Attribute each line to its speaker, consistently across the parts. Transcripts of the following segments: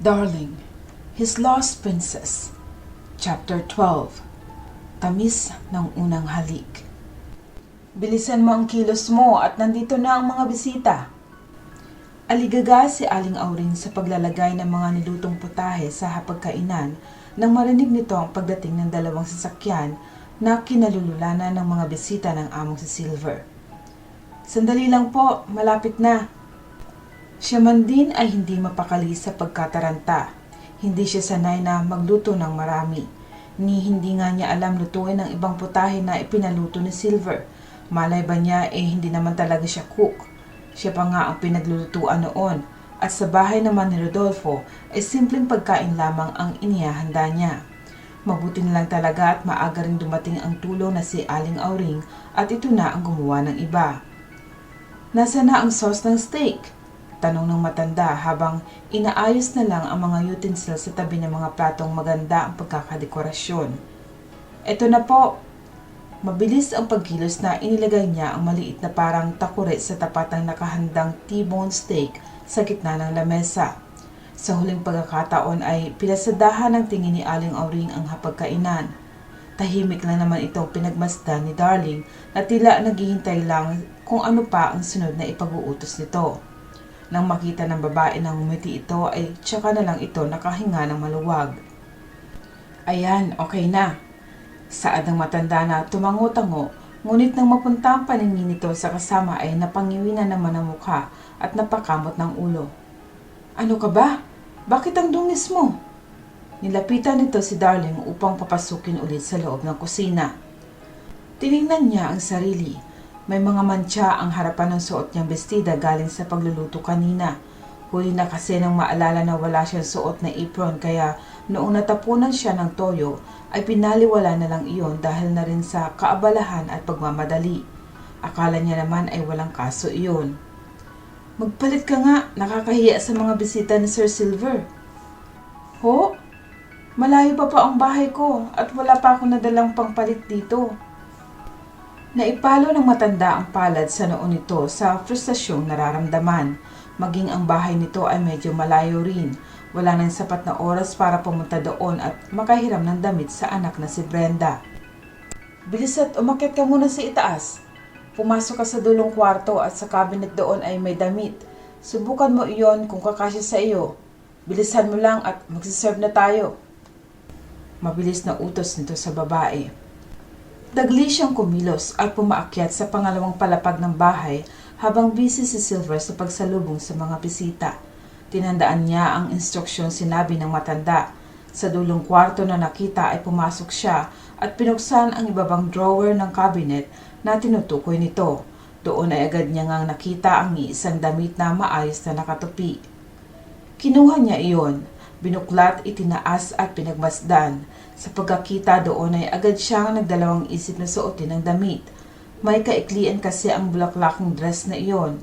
Speaker 1: Darling, His Lost Princess Chapter 12 Tamis ng unang halik Bilisan mo ang kilos mo at nandito na ang mga bisita. Aligaga si Aling Auring sa paglalagay ng mga nilutong putahe sa hapagkainan nang marinig nito ang pagdating ng dalawang sasakyan na kinalululanan ng mga bisita ng among si Silver. Sandali lang po, malapit na. Siya man din ay hindi mapakali sa pagkataranta. Hindi siya sanay na magluto ng marami. Ni hindi nga niya alam lutuin ang ibang putahe na ipinaluto ni Silver. Malay ba niya eh hindi naman talaga siya cook. Siya pa nga ang pinaglulutuan noon. At sa bahay naman ni Rodolfo ay simpleng pagkain lamang ang inihahanda niya. Mabuti na lang talaga at maaga rin dumating ang tulong na si Aling Auring at ito na ang gumawa ng iba. Nasa na ang sauce ng steak? Tanong ng matanda habang inaayos na lang ang mga utensils sa tabi ng mga platong maganda ang pagkakadekorasyon. Ito na po. Mabilis ang pagkilos na inilagay niya ang maliit na parang takure sa tapat ng nakahandang T-bone steak sa gitna ng lamesa. Sa huling pagkakataon ay pinasadahan ng tingin ni Aling Auring ang hapagkainan. Tahimik lang naman itong pinagmasdan ni Darling na tila naghihintay lang kung ano pa ang sunod na ipag-uutos nito. Nang makita ng babae na ngumiti ito ay tsaka na lang ito nakahinga ng maluwag. Ayan, okay na. Saad ng matanda na tumango-tango, ngunit nang mapunta ang paningin nito sa kasama ay napangiwi na naman ang mukha at napakamot ng ulo. Ano ka ba? Bakit ang dungis mo? Nilapitan nito si Darling upang papasukin ulit sa loob ng kusina. Tiningnan niya ang sarili. May mga mantsa ang harapan ng suot niyang bestida galing sa pagluluto kanina. Huli na kasi nang maalala na wala siyang suot na apron kaya noong natapunan siya ng toyo ay pinaliwala na lang iyon dahil na rin sa kaabalahan at pagmamadali. Akala niya naman ay walang kaso iyon. Magpalit ka nga, nakakahiya sa mga bisita ni Sir Silver. Ho? Malayo pa pa ang bahay ko at wala pa ako nadalang pangpalit dito. Naipalo ng matanda ang palad sa noon nito sa frustrasyong nararamdaman. Maging ang bahay nito ay medyo malayo rin. Wala nang sapat na oras para pumunta doon at makahiram ng damit sa anak na si Brenda. Bilis at umakyat ka muna sa itaas. Pumasok ka sa dulong kwarto at sa cabinet doon ay may damit. Subukan mo iyon kung kakasya sa iyo. Bilisan mo lang at magsiserve na tayo. Mabilis na utos nito sa babae. Dagli siyang kumilos at pumaakyat sa pangalawang palapag ng bahay habang busy si Silver sa pagsalubong sa mga bisita. Tinandaan niya ang instruksyon sinabi ng matanda. Sa dulong kwarto na nakita ay pumasok siya at pinuksan ang ibabang drawer ng cabinet na tinutukoy nito. Doon ay agad niya ngang nakita ang iisang damit na maayos na nakatupi. Kinuha niya iyon, binuklat, itinaas at pinagmasdan. Sa pagkakita doon ay agad siyang nagdalawang isip na suotin ng damit. May kaiklian kasi ang bulaklakong dress na iyon.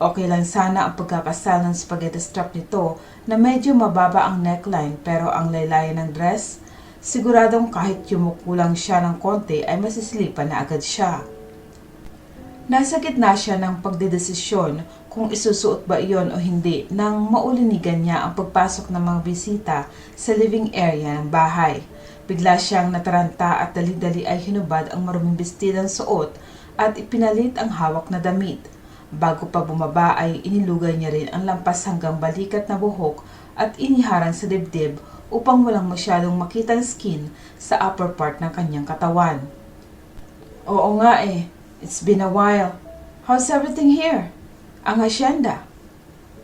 Speaker 1: Okay lang sana ang pagkakasal ng spaghetti strap nito na medyo mababa ang neckline pero ang laylayan ng dress, siguradong kahit yumuko lang siya ng konti ay masisilipan na agad siya. Nasa gitna siya ng pagdedesisyon kung isusuot ba iyon o hindi nang maulinigan niya ang pagpasok ng mga bisita sa living area ng bahay. Bigla siyang nataranta at dali-dali ay hinubad ang maruming bestidang suot at ipinalit ang hawak na damit. Bago pa bumaba ay inilugay niya rin ang lampas hanggang balikat na buhok at iniharang sa dibdib upang walang masyadong makitang skin sa upper part ng kanyang katawan. Oo nga eh, it's been a while. How's everything here? Ang hasyenda.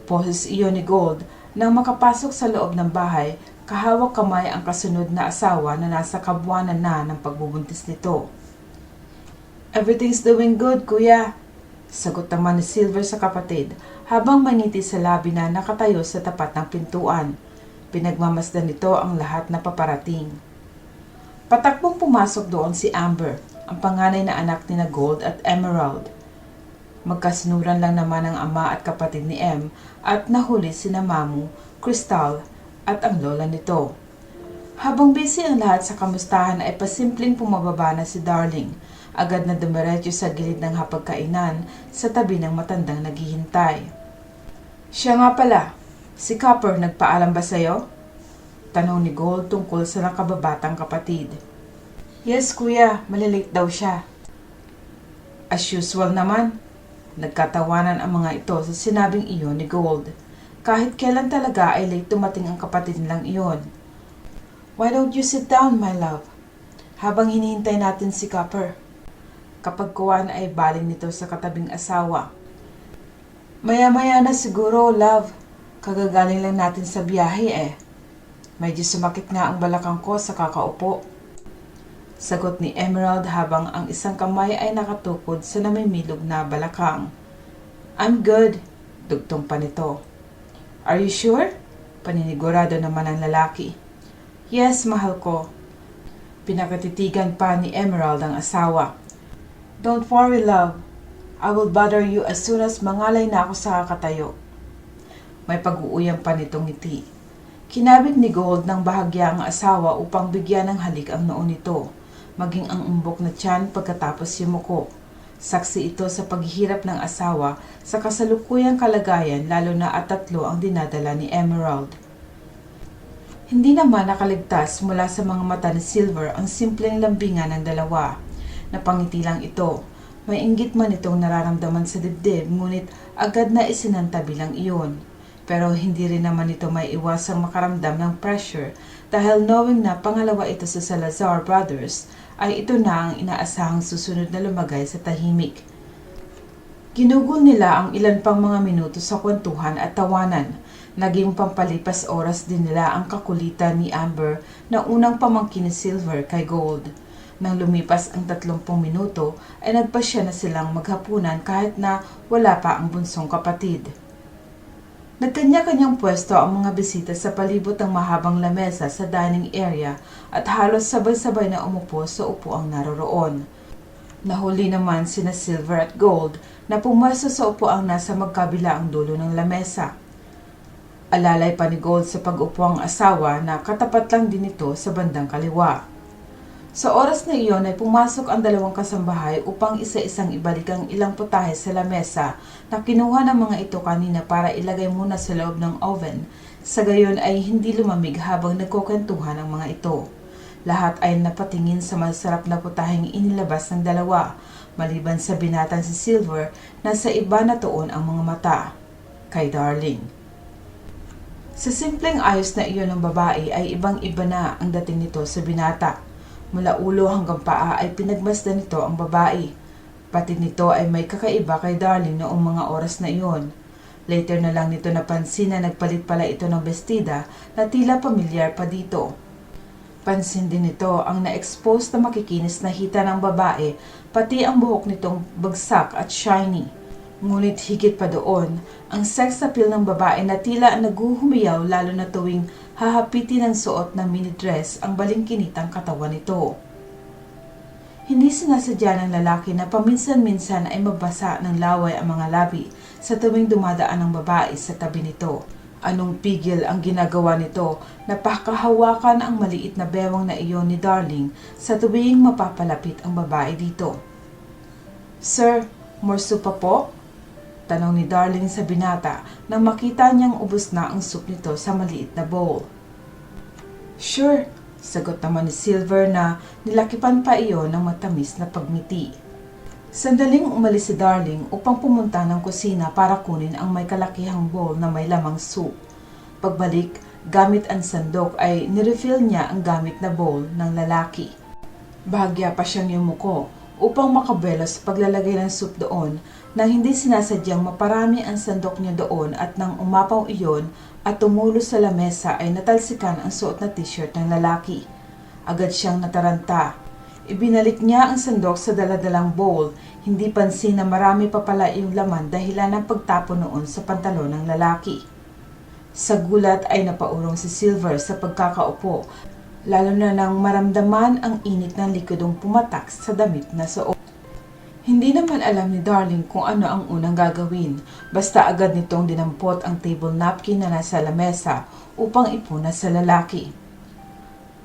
Speaker 1: Poses iyon ni Gold nang makapasok sa loob ng bahay kahawak kamay ang kasunod na asawa na nasa kabuanan na ng pagbubuntis nito. Everything's doing good, kuya. Sagot naman ni Silver sa kapatid habang maniti sa labi na nakatayo sa tapat ng pintuan. Pinagmamasdan nito ang lahat na paparating. Patakbong pumasok doon si Amber, ang panganay na anak ni na Gold at Emerald. Magkasinuran lang naman ang ama at kapatid ni M at nahuli sina Mamu, Crystal at ang lola nito. Habang busy ang lahat sa kamustahan ay pasimpleng pumababa na si Darling. Agad na dumiretso sa gilid ng hapagkainan sa tabi ng matandang naghihintay. Siya nga pala, Si Copper nagpaalam ba sa'yo? Tanong ni Gold tungkol sa nakababatang kapatid. Yes, kuya. Malilate daw siya. As usual naman, nagkatawanan ang mga ito sa sinabing iyon ni Gold. Kahit kailan talaga ay late dumating ang kapatid nilang iyon. Why don't you sit down, my love? Habang hinihintay natin si Copper. Kapag kuwan ay baling nito sa katabing asawa. Maya-maya na siguro, love. Kagagaling lang natin sa biyahe eh. Medyo sumakit nga ang balakang ko sa kakaupo. Sagot ni Emerald habang ang isang kamay ay nakatukod sa namimilog na balakang. I'm good, dugtong pa nito. Are you sure? Paninigurado naman ang lalaki. Yes, mahal ko. Pinakatitigan pa ni Emerald ang asawa. Don't worry, love. I will bother you as soon as mangalay na ako sa kakatayo. May pag-uuyang pa nitong ngiti. Kinabit ni Gold ng bahagya ang asawa upang bigyan ng halik ang noon nito, maging ang umbok na tiyan pagkatapos yumuko. Saksi ito sa paghihirap ng asawa sa kasalukuyang kalagayan lalo na at tatlo ang dinadala ni Emerald. Hindi naman nakaligtas mula sa mga mata ni Silver ang simpleng lambingan ng dalawa. Napangiti lang ito. May inggit man itong nararamdaman sa dibdib ngunit agad na isinantabi lang iyon. Pero hindi rin naman ito may iwasang makaramdam ng pressure dahil knowing na pangalawa ito sa Salazar Brothers ay ito na ang inaasahang susunod na lumagay sa tahimik. Ginugol nila ang ilan pang mga minuto sa kwentuhan at tawanan. Naging pampalipas oras din nila ang kakulitan ni Amber na unang pamangkin ni Silver kay Gold. Nang lumipas ang 30 minuto ay nagpasya na silang maghapunan kahit na wala pa ang bunsong kapatid. Nagkanya-kanyang pwesto ang mga bisita sa palibot ng mahabang lamesa sa dining area at halos sabay-sabay na umupo sa upuang naroroon. Nahuli naman sina Silver at Gold na pumasok sa upuang nasa magkabila ang dulo ng lamesa. Alalay pa ni Gold sa pag-upo ang asawa na katapat lang din ito sa bandang kaliwa. Sa oras na iyon ay pumasok ang dalawang kasambahay upang isa-isang ibalik ang ilang putahe sa lamesa na kinuha ng mga ito kanina para ilagay muna sa loob ng oven. Sa gayon ay hindi lumamig habang nagkukwentuhan ang mga ito. Lahat ay napatingin sa masarap na putaheng inilabas ng dalawa, maliban sa binatang si Silver na sa iba na tuon ang mga mata. Kay Darling. Sa simpleng ayos na iyon ng babae ay ibang-iba na ang dating nito sa binata. Mula ulo hanggang paa ay pinagmasdan nito ang babae. Pati nito ay may kakaiba kay Darling noong mga oras na iyon. Later na lang nito napansin na nagpalit pala ito ng bestida na tila pamilyar pa dito. Pansin din nito ang na-expose na makikinis na hita ng babae pati ang buhok nitong bagsak at shiny. Ngunit higit pa doon, ang sex appeal ng babae na tila naguhumiyaw lalo na tuwing hahapitin ng suot ng mini dress ang balingkinitang katawan nito. Hindi sinasadya ng lalaki na paminsan-minsan ay mabasa ng laway ang mga labi sa tuwing dumadaan ang babae sa tabi nito. Anong pigil ang ginagawa nito na pakahawakan ang maliit na bewang na iyon ni Darling sa tuwing mapapalapit ang babae dito. Sir, more soup pa po? Tanong ni Darling sa binata nang makita niyang ubos na ang soup nito sa maliit na bowl. Sure, sagot naman ni Silver na nilakipan pa iyon ng matamis na pagngiti. Sandaling umalis si Darling upang pumunta ng kusina para kunin ang may kalakihang bowl na may lamang soup. Pagbalik, gamit ang sandok ay nirefill niya ang gamit na bowl ng lalaki. Bahagya pa siyang yumuko upang makabelos paglalagay ng soup doon na hindi sinasadyang maparami ang sandok niya doon at nang umapaw iyon at tumulo sa lamesa ay natalsikan ang suot na t-shirt ng lalaki. Agad siyang nataranta. Ibinalik niya ang sandok sa daladalang bowl, hindi pansin na marami pa pala yung laman dahilan ng pagtapo noon sa pantalon ng lalaki. Sa gulat ay napaurong si Silver sa pagkakaupo, lalo na nang maramdaman ang init ng likodong pumatak sa damit na suot. Hindi naman alam ni Darling kung ano ang unang gagawin, basta agad nitong dinampot ang table napkin na nasa lamesa upang ipuna sa lalaki.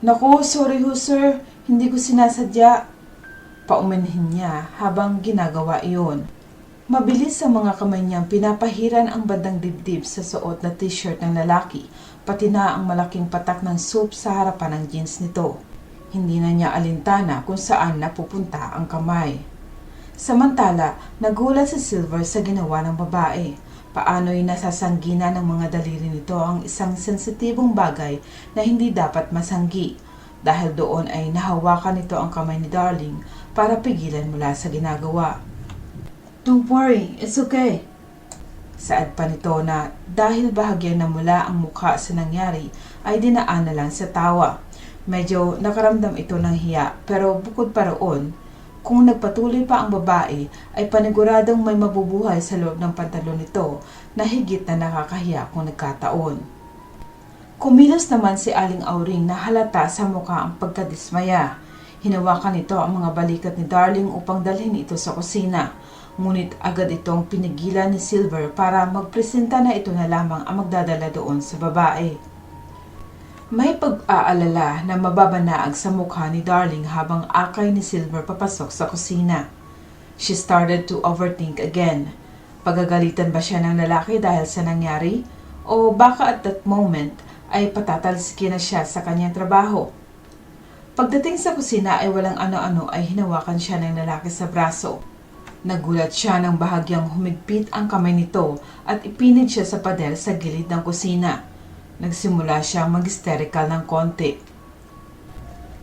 Speaker 1: Naku, sorry ho sir, hindi ko sinasadya. Paumanhin niya habang ginagawa iyon. Mabilis sa mga kamay niyang pinapahiran ang bandang dibdib sa suot na t-shirt ng lalaki, pati na ang malaking patak ng soup sa harapan ng jeans nito. Hindi na niya alintana kung saan napupunta ang kamay. Samantala, nagulat si Silver sa ginawa ng babae. Paano'y nasasanggina ng mga daliri nito ang isang sensitibong bagay na hindi dapat masanggi. Dahil doon ay nahawakan nito ang kamay ni Darling para pigilan mula sa ginagawa. Don't worry, it's okay. Saad pa nito na dahil bahagyan na mula ang mukha sa nangyari ay dinaan na lang sa tawa. Medyo nakaramdam ito ng hiya pero bukod pa roon, kung nagpatuloy pa ang babae ay paniguradong may mabubuhay sa loob ng pantalon nito na higit na nakakahiya kung nagkataon. Kumilos naman si Aling Auring na halata sa mukha ang pagkadismaya. Hinawakan nito ang mga balikat ni Darling upang dalhin ito sa kusina. Ngunit agad itong pinigilan ni Silver para magpresenta na ito na lamang ang magdadala doon sa babae. May pag-aalala na mababanaag sa mukha ni Darling habang akay ni Silver papasok sa kusina. She started to overthink again. Pagagalitan ba siya ng lalaki dahil sa nangyari? O baka at that moment ay patatalsikin na siya sa kanyang trabaho? Pagdating sa kusina ay walang ano-ano ay hinawakan siya ng lalaki sa braso. Nagulat siya nang bahagyang humigpit ang kamay nito at ipinid siya sa pader sa gilid ng kusina. Nagsimula siyang mag-hysterical ng konti.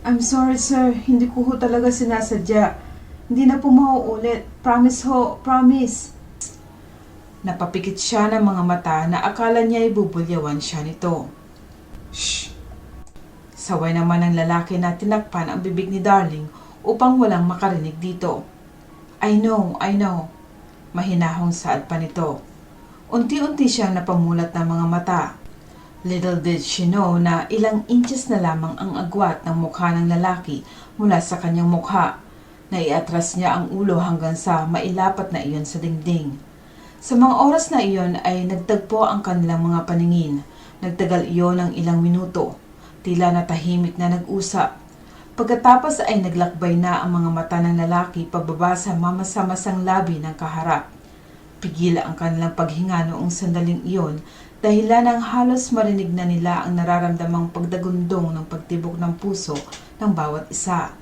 Speaker 1: I'm sorry sir, hindi ko ho talaga sinasadya. Hindi na po mauulit. Promise ho, promise. Napapikit siya ng mga mata na akala niya ay bubulyawan siya nito. Shh! Saway naman ng lalaki na tinakpan ang bibig ni Darling upang walang makarinig dito. I know, I know. Mahinahong saad pa nito. Unti-unti siyang napamulat ng mga mata. Little did she know na ilang inches na lamang ang agwat ng mukha ng lalaki mula sa kanyang mukha. Naiatras niya ang ulo hanggang sa mailapat na iyon sa dingding. Sa mga oras na iyon ay nagtagpo ang kanilang mga paningin. Nagtagal iyon ng ilang minuto. Tila natahimik na nag-usap. Pagkatapos ay naglakbay na ang mga mata ng lalaki pababa sa mamasa-masang labi ng kaharap. Pigila ang kanilang paghinga noong sandaling iyon dahilan ng halos marinig na nila ang nararamdamang pagdagundong ng pagtibok ng puso ng bawat isa.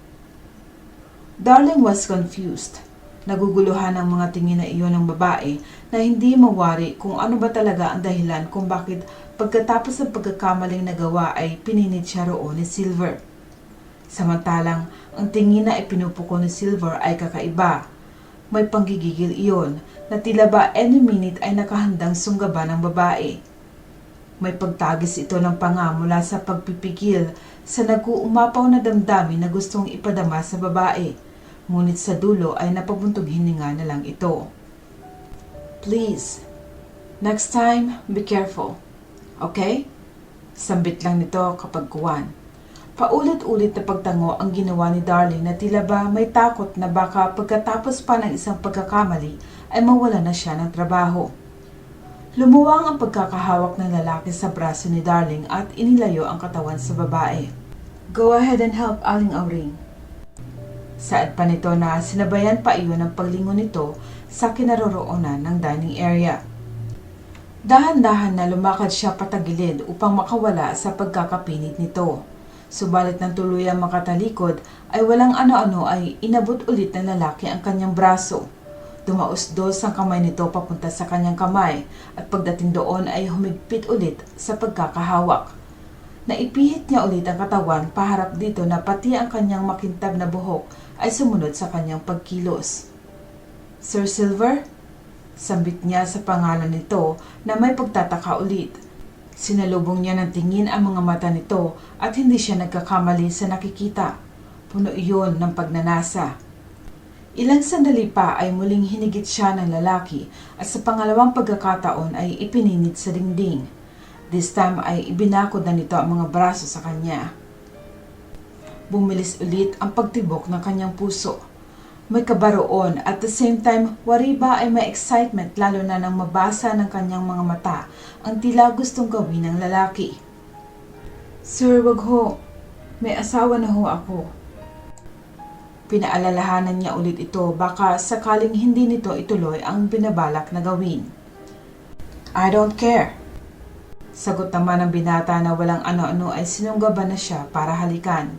Speaker 1: Darling was confused. Naguguluhan ang mga tingin na iyon ng babae na hindi mawari kung ano ba talaga ang dahilan kung bakit pagkatapos ng pagkakamaling nagawa ay pininit siya roon ni Silver. Samantalang ang tingin na ipinupuko ni Silver ay kakaiba. May panggigigil iyon na tila ba any minute ay nakahandang sunggaban ng babae. May pagtagis ito ng panga mula sa pagpipigil sa nag-uumapaw na damdamin na gustong ipadama sa babae. Ngunit sa dulo ay napabuntog hininga na lang ito. Please, next time, be careful. Okay? Sambit lang nito kapag kuwan. Paulit-ulit na pagtango ang ginawa ni Darling na tila ba may takot na baka pagkatapos pa ng isang pagkakamali ay mawala na siya ng trabaho. Lumuwang ang pagkakahawak ng lalaki sa braso ni Darling at inilayo ang katawan sa babae. Go ahead and help Aling Auring. Saad pa nito na sinabayan pa iyon ng paglingon nito sa kinaroroonan ng dining area. Dahan-dahan na lumakad siya patagilid upang makawala sa pagkakapinit nito. Subalit ng tuluyang makatalikod ay walang ano-ano ay inabot ulit ng lalaki ang kanyang braso. Dumausdos ang kamay nito papunta sa kanyang kamay at pagdating doon ay humigpit ulit sa pagkakahawak. Naipihit niya ulit ang katawan paharap dito na pati ang kanyang makintab na buhok ay sumunod sa kanyang pagkilos. Sir Silver? Sambit niya sa pangalan nito na may pagtataka ulit. Sinalubong niya ng tingin ang mga mata nito at hindi siya nagkakamali sa nakikita. Puno iyon ng pagnanasa. Ilang sandali pa ay muling hinigit siya ng lalaki at sa pangalawang pagkakataon ay ipininit sa dingding. This time ay ibinakod na nito ang mga braso sa kanya. Bumilis ulit ang pagtibok ng kanyang puso. May kabaroon at the same time, wari ba ay may excitement lalo na nang mabasa ng kanyang mga mata ang tila gustong gawin ng lalaki. Sir, wag ho. May asawa na ho ako. Pinaalalahanan niya ulit ito baka sakaling hindi nito ituloy ang binabalak na gawin. I don't care. Sagot naman ng binata na walang ano-ano ay sinunggaban na siya para halikan.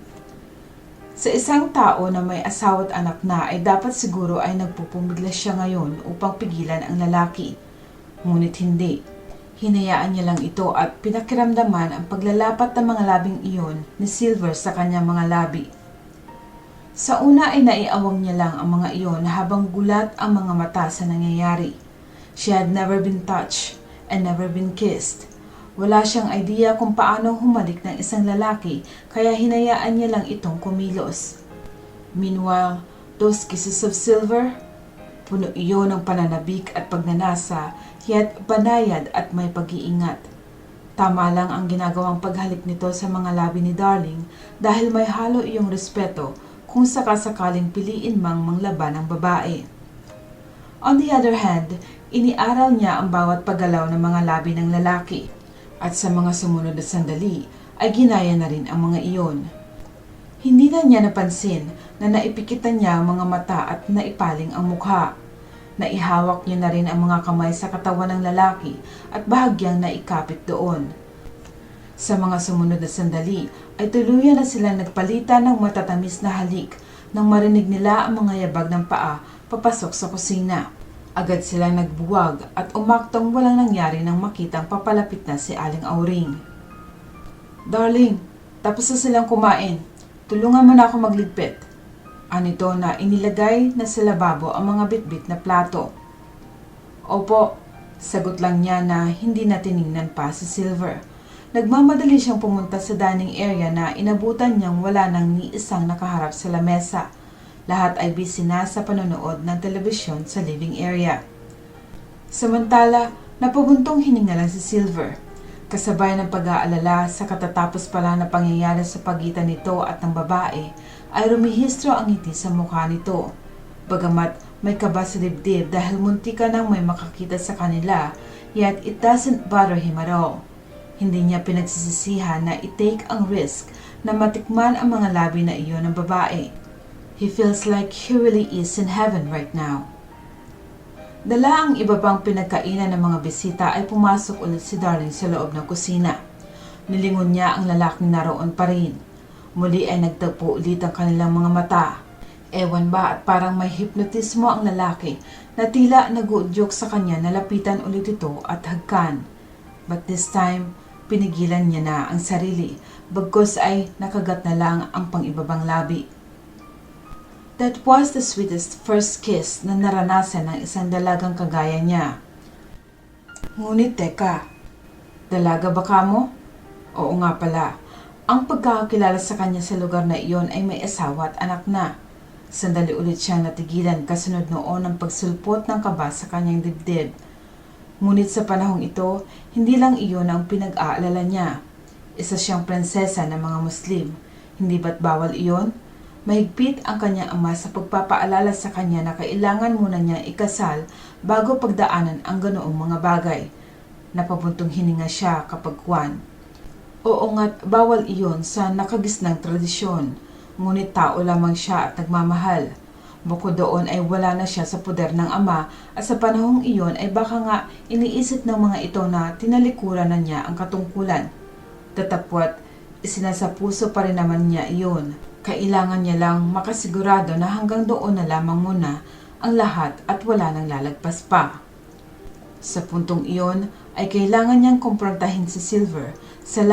Speaker 1: Sa isang tao na may asawa at anak na ay dapat siguro ay nagpupumiglas siya ngayon upang pigilan ang lalaki. Ngunit hindi. Hinayaan niya lang ito at pinakiramdaman ang paglalapat ng mga labing iyon ni Silver sa kanyang mga labi. Sa una ay naiawang niya lang ang mga iyon habang gulat ang mga mata sa nangyayari. She had never been touched and never been kissed. Wala siyang idea kung paano humalik ng isang lalaki kaya hinayaan niya lang itong kumilos. Meanwhile, those kisses of silver, puno iyon ng pananabik at pagnanasa, yet banayad at may pag-iingat. Tama lang ang ginagawang paghalik nito sa mga labi ni Darling dahil may halo iyong respeto kung sakasakaling piliin mang manglaban ng babae. On the other hand, iniaral niya ang bawat paggalaw ng mga labi ng lalaki at sa mga sumunod na sandali ay ginaya na rin ang mga iyon. Hindi na niya napansin na naipikitan niya ang mga mata at naipaling ang mukha. Naihawak niya na rin ang mga kamay sa katawan ng lalaki at bahagyang naikapit doon. Sa mga sumunod na sandali ay tuluyan na silang nagpalitan ng matatamis na halik nang marinig nila ang mga yabag ng paa papasok sa kusina. Agad silang nagbuwag at umaktong walang nangyari nang makitang papalapit na si Aling Auring. Darling, tapos na silang kumain. Tulungan mo na ako magligpit. Anito na inilagay na sa lababo ang mga bitbit na plato. Opo, sagot lang niya na hindi na tiningnan pa si Silver. Nagmamadali siyang pumunta sa dining area na inabutan niyang wala nang ni isang nakaharap sa lamesa. Lahat ay busy na sa panonood ng telebisyon sa living area. Samantala, napabuntong hininga si Silver. Kasabay ng pag-aalala sa katatapos pala na pangyayari sa pagitan nito at ng babae, ay rumihistro ang ngiti sa mukha nito. Bagamat may kaba sa dibdib dahil munti ka nang may makakita sa kanila, yet it doesn't bother him at all. Hindi niya pinagsisisihan na i-take ang risk na matikman ang mga labi na iyon ng babae. He feels like he really is in heaven right now. Dala ang iba pang pinagkainan ng mga bisita ay pumasok ulit si Darling sa loob ng kusina. Nilingon niya ang lalaking naroon pa rin. Muli ay nagtagpo ulit ang kanilang mga mata. Ewan ba at parang may hipnotismo ang lalaki na tila nag-uudyok sa kanya na lapitan ulit ito at hagkan. But this time, pinigilan niya na ang sarili, bagkos ay nakagat na lang ang pang-ibabang labi. That was the sweetest first kiss na naranasan ng isang dalagang kagaya niya. Ngunit teka, dalaga ba ka mo? Oo nga pala, ang pagkakakilala sa kanya sa lugar na iyon ay may asawa at anak na. Sandali ulit siyang natigilan kasunod noon ang pagsulpot ng kaba sa kanyang dibdib. Ngunit sa panahong ito, hindi lang iyon ang pinag-aalala niya. Isa siyang prinsesa ng mga Muslim. Hindi ba't bawal iyon? Mahigpit ang kanyang ama sa pagpapaalala sa kanya na kailangan muna niya ikasal bago pagdaanan ang ganoong mga bagay. Napabuntong hininga siya kapag kwan. Oo nga't bawal iyon sa nakagisnang tradisyon, ngunit tao lamang siya at nagmamahal. Bukod doon ay wala na siya sa poder ng ama at sa panahong iyon ay baka nga iniisip ng mga ito na tinalikuran na niya ang katungkulan. Tatapwat, isinasapuso pa rin naman niya iyon. Kailangan niya lang makasigurado na hanggang doon na lamang muna ang lahat at wala nang lalagpas pa. Sa puntong iyon ay kailangan niyang kumprontahin si Silver sa